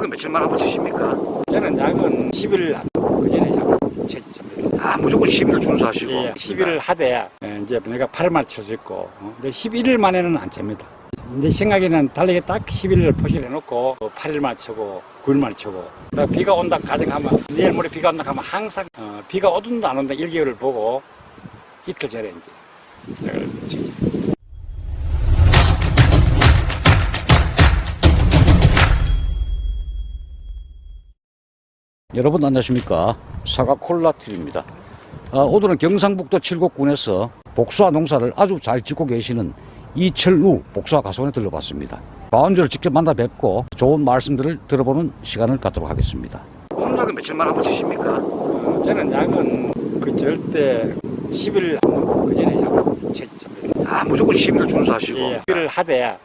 공작은 며칠만 한번 치십니까? 저는 약은 10일 안 먹고 그 전에 약을 채집니다. 아, 무조건 10일 준수하시고. 예, 10일을 하되 예, 이제 내가 8일만 쳐서 있고 어, 근데 11일 만에는 안 잽니다. 내 생각에는 달리기 딱 11일을 포실해 놓고 8일만 치고 9일만 치고 그다가 비가 온다 가정하면 내일 모레 비가 온다 하면 항상 어, 비가 오든다 안 온다 1개월을 보고 이틀 전에 이제 여러분 안녕하십니까? 사과 콜라 TV입니다. 아, 오늘은 경상북도 칠곡군에서 복숭아 농사를 아주 잘 짓고 계시는 이철우 복숭아 가수원에 들러봤습니다. 마운저를 직접 만나 뵙고 좋은 말씀들을 들어보는 시간을 갖도록 하겠습니다. 공작은 며칠만 한번 치십니까? 어, 저는 약은 그 절대 10일 안 먹고 그 전에 약을 채집니다. 아 무조건 10일을 준수하시고. 예, 11을 하되 예,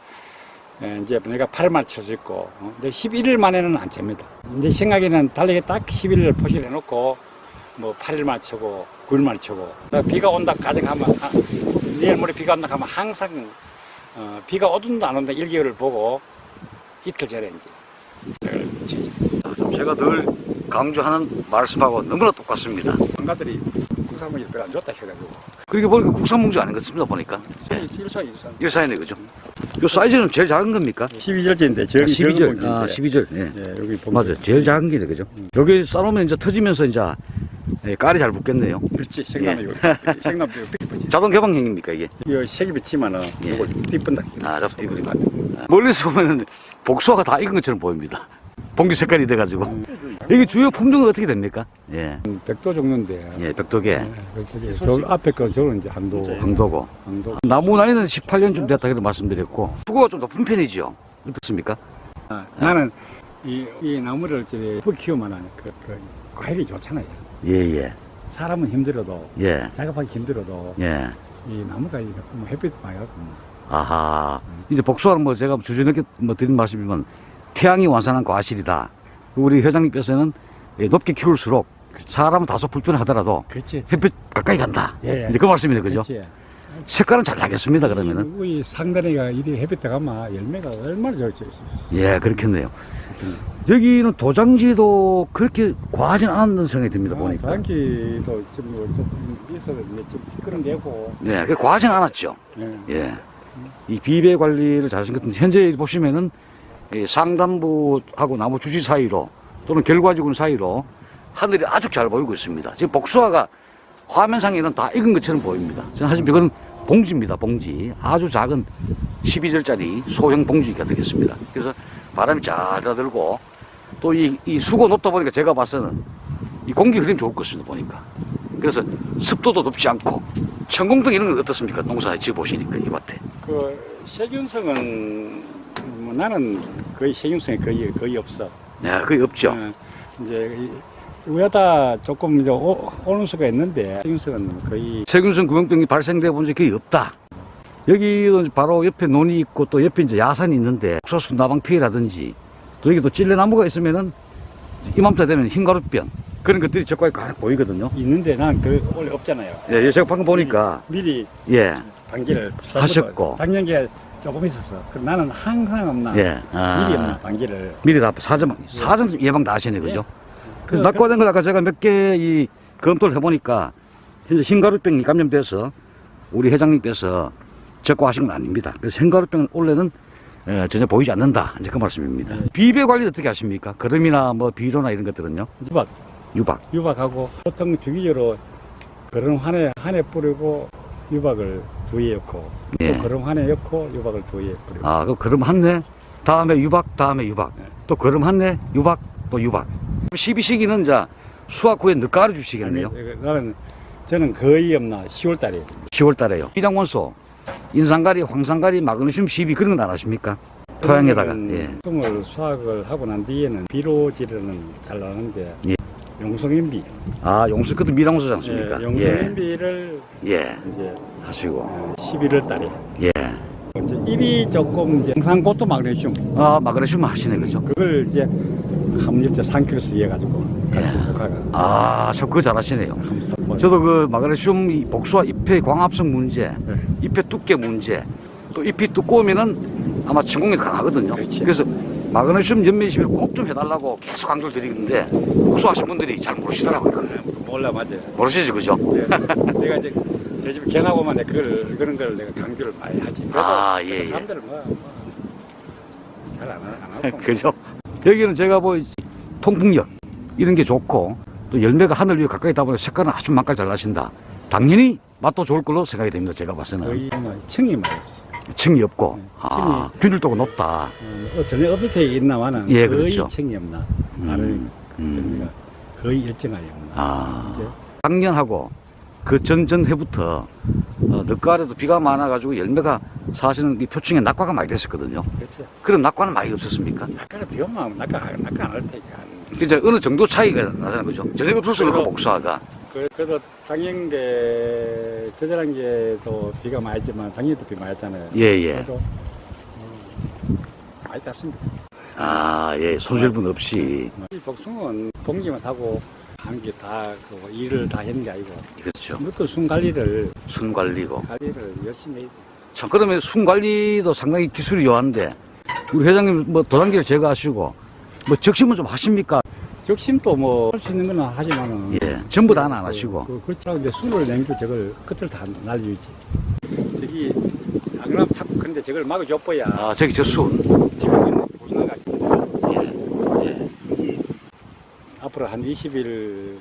이제 내가 8일만 쳐서 있고 어, 근데 11일 만에는 안 잽니다. 내 생각에는 달리기 딱 11일을 포실해 놓고 뭐 8일만 치고 9일만 치고 그다가 비가 온다 가정하면 아, 내일 모레 비가 온다 하면 항상 어, 비가 오든다 안 온다 1개월을 보고 이틀 전에 이제. 제가 늘 강조하는 말씀하고 너무나 똑같습니다 관가들이 국산물이 별로 안 좋다 해가지고 그렇게 보니까 국산몽주 아닌 것 같습니다 보니까 일사 일사 일사이네 그죠? 요 사이즈는 제일 작은 겁니까? 12절째인데 절이 12절 아 12절 예. 예, 여기 보면 맞아요. 제일 작은 길이 그죠? 여기 싸놓으면 이제 터지면서 이제 예, 깔이 잘 붙겠네요. 그렇지 생남이 예. 삐끗이 자동 개방형입니까 이게? 이거 색이 비치면은 예. 이걸 띠쁜다 아, 잡 띠부리만. 멀리서 보면은 복숭아가 다 익은 것처럼 보입니다. 봉지 색깔이 돼가지고. 음. 여기 주요 품종은 어떻게 됩니까? 예, 백도 정도인데 예, 벽독에 예, 백도게. 저 앞에 거 저는 이제 한도 황도고. 한도 나무 나이는 18년쯤 됐다 그렇게 말씀드렸고 수고가 좀 높은 편이죠. 어떻습니까? 아, 나는 이, 이 나무를 저기 풀 키우면 그, 그 과일이 좋잖아요 예, 예, 사람은 힘들어도 예, 작업하기 힘들어도 예. 이 나무가 이거 뭐 햇빛 많이 갖고 뭐. 아하. 이제 복수하는 뭐 제가 주저넘게 뭐 드린 말씀이면 태양이 완산한 과실이다. 우리 회장님께서는 예, 높게 키울수록 사람은 다소 불편하더라도 그렇지 햇빛 가까이 간다. 예, 예. 이제 그 말씀이네, 그죠? 그렇지 색깔은 잘 나겠습니다, 그러면은. 우리 상단이가 이리 햇빛 들어가면 열매가 얼마나 좋지 예, 그렇겠네요. 여기는 도장지도 그렇게 과하진 않았는 생각이 듭니다, 보니까. 장기도 좀 있어도 이제 좀 끌어내고 네, 그 과하진 않았죠. 예. 예. 이 비배 관리를 잘하신 것 같은데, 현재 보시면은 이 상단부하고 나무 주지 사이로 또는 결과지군 사이로 하늘이 아주 잘 보이고 있습니다. 지금 복숭아가 화면상에는 다 익은 것처럼 보입니다. 하지만 이건 봉지입니다, 봉지. 아주 작은 12절짜리 소형 봉지가 되겠습니다. 그래서 바람이 잘 들어들고 또 이, 이 수고 높다 보니까 제가 봐서는 이 공기 흐름 좋을 것 같습니다, 보니까. 그래서 습도도 높지 않고 천공병 이런 건 어떻습니까? 농사에 지어 보시니까 이 밭에. 그 세균성은 뭐 나는 거의 세균성이 거의 거의 없어. 네, 거의 없죠. 어, 이제 이- 위에다 조금 이제 오, 오는 수가 있는데 세균성은 거의 세균성 구명병이 발생돼 본 적이 거의 없다. 여기도 바로 옆에 논이 있고 또 옆에 이제 야산이 있는데 소수 나방 피해라든지 또 여기 또 찔레나무가 있으면은 이맘때 되면 흰가루병 그런 것들이 적과에 가 보이거든요. 있는데 난 그 원래 없잖아요. 예, 예, 제가 방금 보니까 미리 예, 방지를 하셨고. 작년에 조금 있었어. 그 나는 항상 없나 예, 아, 미리 없나 방지를 미리 다 사전 사전 예방 다 하시네 그죠? 그- 그래서 낙과된 걸 아까 제가 몇 개 이 검토를 해보니까 현재 흰가루병이 감염돼서 우리 회장님께서 적과하신 건 아닙니다. 그래서 흰가루병 원래는 예, 전혀 보이지 않는다. 이제 그 말씀입니다. 비배 관리 어떻게 하십니까? 거름이나 뭐 비료나 이런 것들은요? 유박 유박. 유박하고 보통 주기적으로 그런 한해 한해 뿌리고 유박을 넣고 예. 또 그런 한해 넣고 유박을 두에 뿌리고 아, 그 거름 한 해, 다음에 유박, 다음에 유박. 네. 또 거름 한 해, 유박, 또 유박. 12시기는 이제 수확 후에 늦가루 주시겠네요. 아니, 나는 저는 거의 없나 10월 달에 10월 달에요. 일양원소, 인산가리, 황산가리, 마그네슘 시비 그런 건 안 하십니까? 토양에다가. 예. 을 수확을 하고 난 뒤에는 비료질은 잘 나는데 예. 용성 인비 아, 용수, 그것도 미량원소지 않습니까? 예, 용성 인비를 예. 예. 이제 하시고. 어, 11월 달에 예. 이제 일이 조금 이제 영상꽃도 마그네슘 아, 마그네슘 하시네, 그죠? 그걸 이제 한 일째 3kg씩 해가지고 같이 예. 녹화가 아, 저 그거 잘 하시네요. 한 3번 저도 그 마그네슘 이 복수와 잎의 광합성 문제, 네. 잎의 두께 문제, 또 잎이 두꺼우면은 아마 천공이 강하거든요. 그렇지. 그래서 마그네슘 연매 시비를 꼭좀 해달라고 계속 강조를 드리는데 복수하신 분들이 잘 모르시더라고요. 그걸. 몰라 맞아요. 모르시지 그죠? 네. 내가 이제 제 집에 견하고만 내가 그걸 그런 걸 내가 강조를 많이 하지. 그래도 아, 예, 예. 사람들은 뭐잘안 하고. 그죠? 여기는 제가 뭐 통풍력 이런 게 좋고 또 열매가 하늘 위에 가까이 있다 보니 색깔은 아주 맛깔 잘 나신다. 당연히 맛도 좋을 걸로 생각이 됩니다. 제가 봤을 때는 거의 뭐 층이 많이 없어. 층이 없고 네, 아, 균일도가 높다. 어, 전에 업을 때 있나마는 예, 거의 그렇죠. 층이 없나. 음, 음. 거의 일정하게 없나. 아, 이제 작년하고 그 전전 해부터 어, 늦가을에도 비가 많아가지고 열매가 사실은 이 표층에 낙과가 많이 됐었거든요. 그렇죠. 그런 낙과는 많이 없었습니까? 낙하가 비 오면 낙하 낙하 안할 테니까. 이제 어느 정도 차이가 나잖아요, 그죠? 전혀 없었으니까 그래도- 복수화가. 그- 그래도 작년게 저저랑게도 비가 많이 했지만 작년에도 비 많이 했잖아요. 예, 예. 음, 많이 땄습니다. 아, 예, 손실분 없이. 이 복숭은 봉지만 사고 한 게 다 그 일을 다 했는 게 아니고 그렇죠. 무엇도 순 관리를 순 관리고. 관리를 열심히 해. 참, 그러면 순 관리도 상당히 기술이 요한데, 우리 회장님 뭐 도단기를 제거하시고, 뭐 적심은 좀 하십니까? 적심도 뭐 할 수 있는 건 하지만은 예, 전부 다는 안 하시고. 그, 그렇죠. 이제 술을 냉겨 저걸 끝을 다 날려주지. 저기 안 그러면 자꾸 근데 저걸 막아줘봐야 아, 저기 저 순. 지금은 보증나가 예, 예. 앞으로 한 20일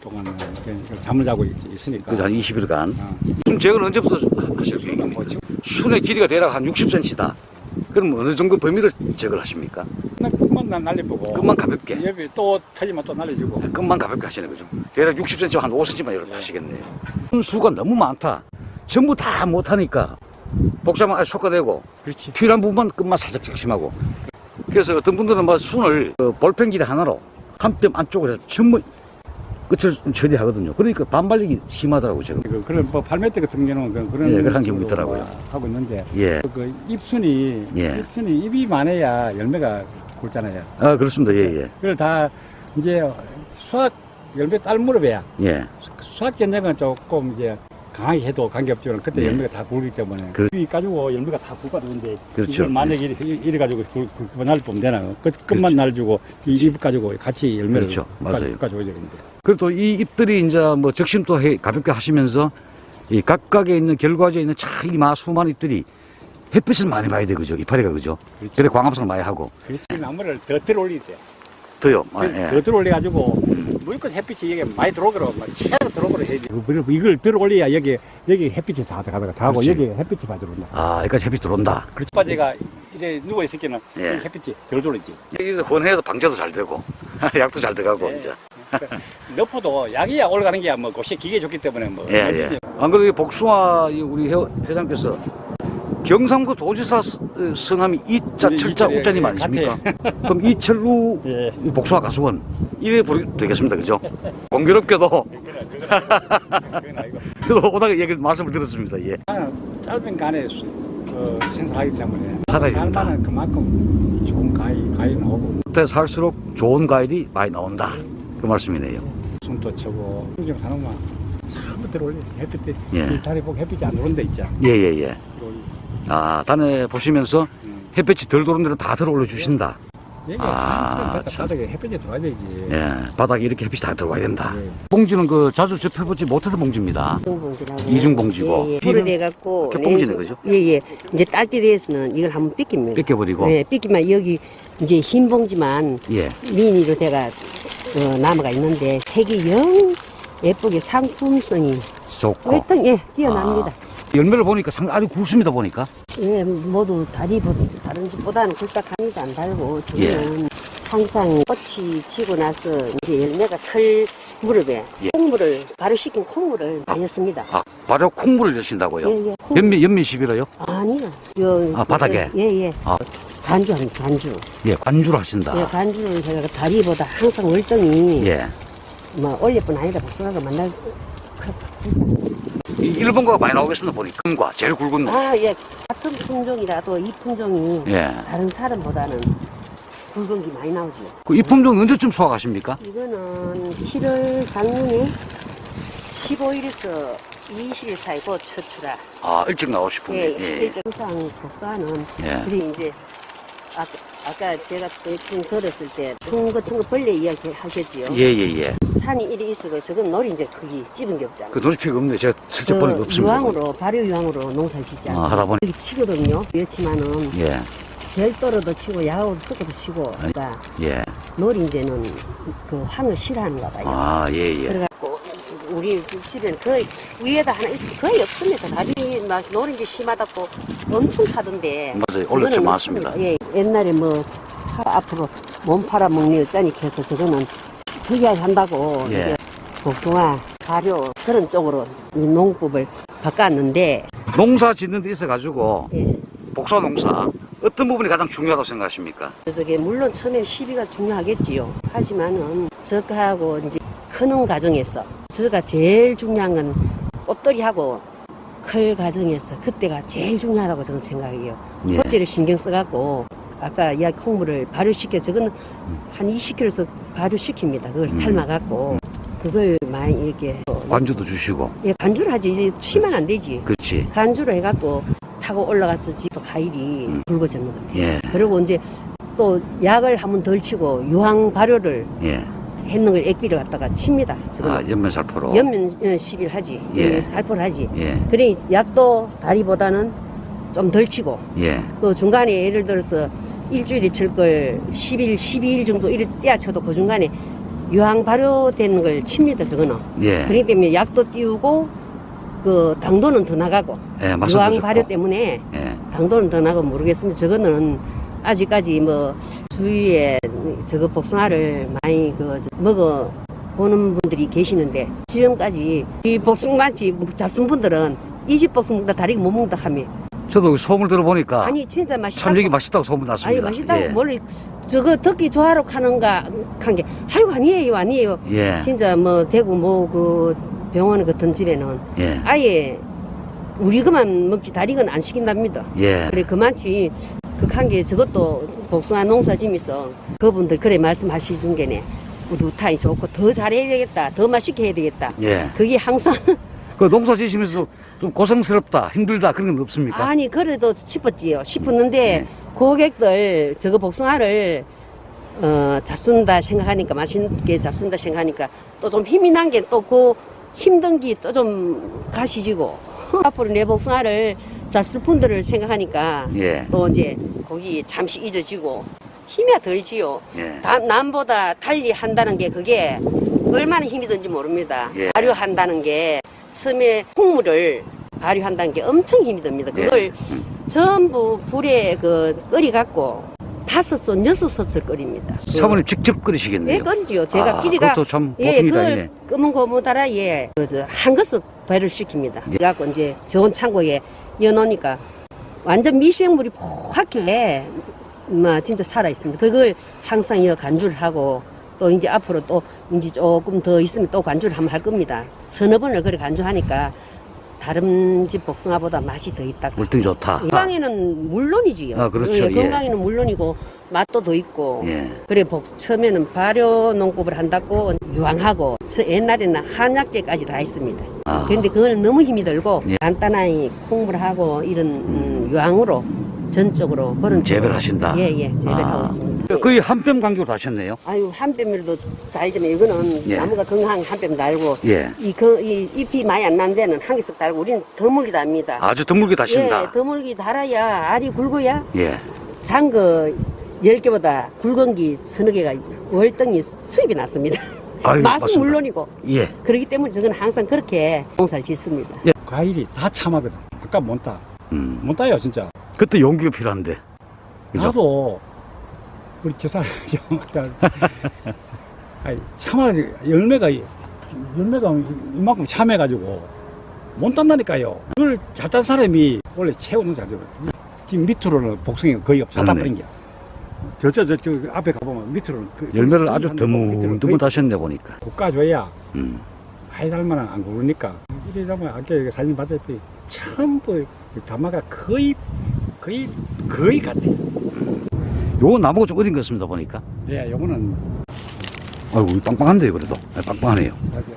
동안은 그냥 잠을 자고 있, 있으니까. 그한 20일간. 어, 순 제거는 언제부터 하실 수 있겠네요? 뭐 순의 길이가 대략 한 60cm다. 그럼 어느 정도 범위를 제거를 하십니까? 끝만 날- 날려보고. 끝만 가볍게. 여기 또 터지면 또 날려주고. 끝만 가볍게 하시는 거죠. 대략 60cm, 한 5cm만 이렇게 네. 하시겠네요. 순수가 너무 많다. 전부 다 못하니까 복잡한 솎아내고 그렇지. 필요한 부분만 끝만 살짝 적심하고. 그래서 어떤 분들은 막 순을 그 볼펜기대 하나로 한뼘 안쪽으로 해서 전부 끝을 좀 처리하거든요. 그러니까 반발력이 심하더라고요, 지금. 그, 그런 뭐 팔매대 같은 경우는 그런, 예, 그런 경우 있더라고요. 하고 있는데 예. 그 잎순이 예. 잎순이 잎이 많아야 열매가 굵잖아요. 아, 그렇습니다. 예, 예. 그걸 다 이제 수학 열매 딸 무렵에야 예. 수학 견적은 조금 이제 강하게 해도 관계없지만 그때 예. 열매가 다 굵기 때문에 그- 이 가지고 열매가 다 굵어지는데 그렇죠. 이걸 만약에 이래, 이래 가지고 그만 날보면 되나 끝, 끝만 날주고 이 잎 가지고 같이 열매를 그렇죠. 맞아요. 가지고 되는데 그리고 또 이 잎들이 이제 뭐 적심도 해, 가볍게 하시면서 이 각각에 있는 결과지에 있는 참이 마수많은 잎들이 햇빛을 많이 봐야 돼, 그죠? 이파리가, 그죠? 그렇지. 그래, 광합성을 많이 하고. 그렇지 나무를 더 들어올리야 돼. 더요. 아, 더, 예. 더 들어올려 가지고 음. 물껏 햇빛이 여기 많이 들어오도록 막 채로 들어오도록 해야 돼. 그- 이걸 들어올려야 여기 여기 햇빛이 다 들어가다가 다 하고 그렇지. 여기 햇빛이 다 들어온다. 아, 여기까지 햇빛 들어온다. 그렇지. 빠제가 이래 누워 있을 때는 예. 햇빛이 덜 들어오지. 여기서 혼해도 방제도 잘 되고, 약도 잘 들어가고, 예. 이제. 너포도 약이야 올라가는 게야 뭐 곳이 기계 좋기 때문에 뭐. 예, 예. 안 그래도 이 복숭아, 이 우리 회, 회장께서 경상도 도지사 스- 성함이 이자, 이- 철자, 우자님 예, 아니십니까? 그럼 이철루 예. 이 복숭아 가수원. 이래 부르 되겠습니다. 그죠? 공교롭게도. 저도 오다가 얘기를 말씀을 들었습니다. 예. 나는 짧은 간에 수- 그 생산하기 때문에 살아야 된다. 살만은 그만큼 좋은 가위 가위 나오고 그때 살수록 좋은 과일이 많이 나온다. 그 말씀이네요. 손도 쳐고 풍경 사는만 전부 들어올려 햇빛 때 예. 일탈이 보고 햇빛이 안 들어오는 데 있잖아. 예, 예, 예. 아, 단에 보시면서 음. 햇빛이 덜 들어오는 데는 다 들어 올려 주신다. 여기 아, 항상 참. 바닥에 햇빛이 들어와야 되지. 예. 바닥에 이렇게 햇빛이 다 들어와야 된다. 예. 봉지는 그 자주 접해보지 못하던 봉지입니다. 이중봉지라고. 이중봉지고. 예, 예. 오래돼갖고. 이렇게 봉지네, 그죠? 예, 예. 이제 딸 때 돼서는 이걸 한번 삐깁니다. 뺏겨버리고. 네, 삐기만 여기 이제 흰 봉지만 예. 미니로 돼가 어, 남아가 있는데 색이 영 예쁘게 상품성이 좋고. 월등 예 뛰어납니다. 열매를 보니까 상 아주 굵습니다, 보니까. 예, 모두 다리 보다 다른 집보다는 굴딱합니다. 안 달고 예. 저는 항상 꽃이 지고 나서 이제 열매가 털 무렵에 예. 콩물을 바로 식힌 콩물을 많이 했습니다. 아, 바로 콩물을 여신다고요? 예, 예. 콩- 연미, 연미십이라요? 아니요. 요, 아, 바닥에? 예, 예. 아. 간주합니다, 간주. 예, 관주를 하신다. 예, 간주를 제가 다리보다 항상 월등히, 예. 뭐, 올려뿐 아니라 복숭아가 만날, 이 일본과가 많이 나오겠습니다, 보니까. 금과 제일 굵은 놈. 아, 예. 같은 품종이라도 이 품종이 예. 다른 사람보다는 굵은 게 많이 나오죠. 그 이 품종 언제쯤 수확하십니까? 이거는 7월 작년에 15일에서 20일 사이고 첫 출하. 아, 일찍 나오실 예. 예. 일정 항상 복숭아는 예. 그리 이제 아, 아까 제가 대충 들었을 때 퉁거 퉁거 벌레 이야기 하셨지요. 예, 예, 예. 산이 이리 있어도 저건 놀이 이제 크기 집은 게 없잖아요. 그 놀이피가 없는데 제가 슬쩍 보니까 없습니다. 유황으로 발효 유황으로 농사 짓지 않아요. 아, 하다 보니. 여기 치거든요. 그렇지만은 예, 별도로도 치고 섞어도 치고 그러니까 예. 놀이 이제는 그 황을 싫어하는가 봐요. 아, 예, 예. 그래갖고 우리 집에는 거의 위에다 하나 있어 거의 없습니다. 다리 막 노린지 심하다고 엄청 사던데. 맞아요. 그거는 많습니다. 예, 옛날에 뭐 파- 앞으로 몸 팔아 먹는 여자니까 해서 저거는 특이하게 한다고 예. 복숭아, 가료 그런 쪽으로 이 농법을 바꿨는데 농사 짓는 데 있어 가지고, 예. 복사 농사, 어떤 부분이 가장 중요하다고 생각하십니까? 저게 물론 처음에 시비가 중요하겠지요. 하지만은 저하고 이제 크는 과정에서 저가 제일 중요한 건 꽃돌이하고 클 과정에서 그때가 제일 중요하다고 저는 생각해요. 예. 꽃제를 신경 써갖고 아까 이야기 콩물을 발효시켜 저거는 한 20kg에서 발효시킵니다. 그걸 음. 삶아갖고 그걸 많이 이렇게 관주도 주시고, 예, 간주를 하지 이제 쉬면 안 되지. 그렇지. 간주를 해갖고 타고 올라갔어 또 과일이 음. 붉어졌는 것 같아요. 예, 그리고 이제 또 약을 한 번 덜 치고 유황 발효를 예. 했는 걸 액비를 갖다가 칩니다. 지금 아, 연면 살포로. 연면 어, 10일 하지. 예. 살포를 하지. 예, 그래 약도 다리보다는 좀 덜 치고 예. 또 중간에 예를 들어서 일주일에 칠걸 10일, 12일 정도 이렇게 떼어쳐도 그 중간에 유황 발효되는 걸 칩니다. 저거는. 예. 그렇기 때문에 약도 띄우고 그 당도는 더 나가고 예, 유황 더 발효 좋고. 때문에 예, 당도는 더 나고 모르겠습니다. 저거는 아직까지 뭐 주위에 저거 복숭아를 많이 그 먹어 보는 분들이 계시는데 지금까지 이 복숭아집 잡순 분들은 이 집 복숭아 먹다 다리가 못 먹다 하면 저도 소문을 들어보니까 아니 진짜 맛있다. 참 여기 맛있다고 소문 아니 났습니다. 맛있다고 예. 뭘 저거 듣기 좋아하러 가는가 한 게 아이고 아니에요 아니에요. 예, 진짜 뭐 대구 뭐 그 병원 같은 집에는 예, 아예 우리 그만 먹지 다리건 안 시킨답니다. 예. 그래 그만치 극한 게 저것도 복숭아 농사 지면서 그분들 그래 말씀하시 준 게네 우두타이 좋고 더 잘해야 되겠다 더 맛있게 해야 되겠다 예. 그게 항상 그 농사 지시면서 좀 고생스럽다, 힘들다 그런 건 없습니까? 아니 그래도 싶었지요 싶었는데 네. 고객들 저거 복숭아를 어 잡순다 생각하니까 맛있게 잡순다 생각하니까 또 좀 힘이 난 게 또 그 힘든 게 또 좀 가시지고 앞으로 내 복숭아를 잡술 분들을 생각하니까 예, 또 이제 거기 잠시 잊어지고 힘이 덜지요. 예. 다- 남보다 달리 한다는 게 그게 얼마나 힘이 든지 모릅니다. 예. 발효한다는 게 처음에 콩물을 발효한다는 게 엄청 힘이 듭니다. 그걸 예. 음. 전부 불에 그 끓이 갖고 다섯 솥, 여섯 솥을 끓입니다. 그- 사모님 직접 예, 끓이시겠네요. 끓이지요. 제가 아, 끼리가 그것도 참 예, 그걸. 검은 고무다라에 그한 것을 배를 시킵니다. 예. 그래갖고 이제 좋은 창고에 여놓으니까 완전 미생물이 포악해 뭐 진짜 살아 있습니다. 그걸 항상 이 간주를 하고 또 이제 앞으로 또 이제 조금 더 있으면 또 간주를 한번 할 겁니다. 서너 번을 그래 간주하니까 다른 집 복숭아보다 맛이 더 있다. 물등이 좋다. 건강에는 물론이지요. 아, 그렇죠. 예, 예. 건강에는 물론이고 맛도 더 있고. 예. 그래 복 처음에는 발효 농법을 한다고 유황하고 저 옛날에는 한약재까지 다 있습니다. 아. 그런데 그거는 너무 힘이 들고 예. 간단하게 콩물하고 이런 음, 유황으로 전적으로 그런 음, 재배를 하신다? 예예 재배하고 아. 있습니다. 거의 한뼘 간격으로 하셨네요. 아유 한 뼘이라도 달지만 이거는 예. 나무가 건강한 한뼘 달고 예. 이, 그, 이 잎이 많이 안 난 데는 한 개씩 달고 우리는 더물게 답니다. 아주 드물게 다신다. 예, 더물게 달아야 알이 굵어야 예. 장거 10개보다 굵은 게 서너 개가 월등히 수입이 났습니다. 아유, 맛은 맞습니다. 물론이고 예. 그렇기 때문에 저는 항상 그렇게 농사를 짓습니다. 과일이 다 참하거든. 아까 못 따. 음. 못 따요, 진짜. 그때 용기가 필요한데. 그죠? 나도 우리 아니 참아 열매가 열매가 이만큼 참해가지고 못 딴다니까요. 그걸 잘 딴 사람이 원래 채우는 자죠. 지금 밑으로는 복숭이 거의 없어. 다 그러네. 버린 게. 저저 저, 저 앞에 가보면 밑으로는 그 열매를 아주 밑으로는 드문드문 거의 다셨네 보니까. 볶아줘야 음. 많이 달면 안 구르니까 이러다 보면 아까 여기 사진 봤다시피 전부 다마가 거의 거의 거의 같아. 요거 나무가 좀 어린 것 같습니다 보니까. 예, 요거는 아이고 빵빵한데요 그래도. 아, 빵빵하네요. 저기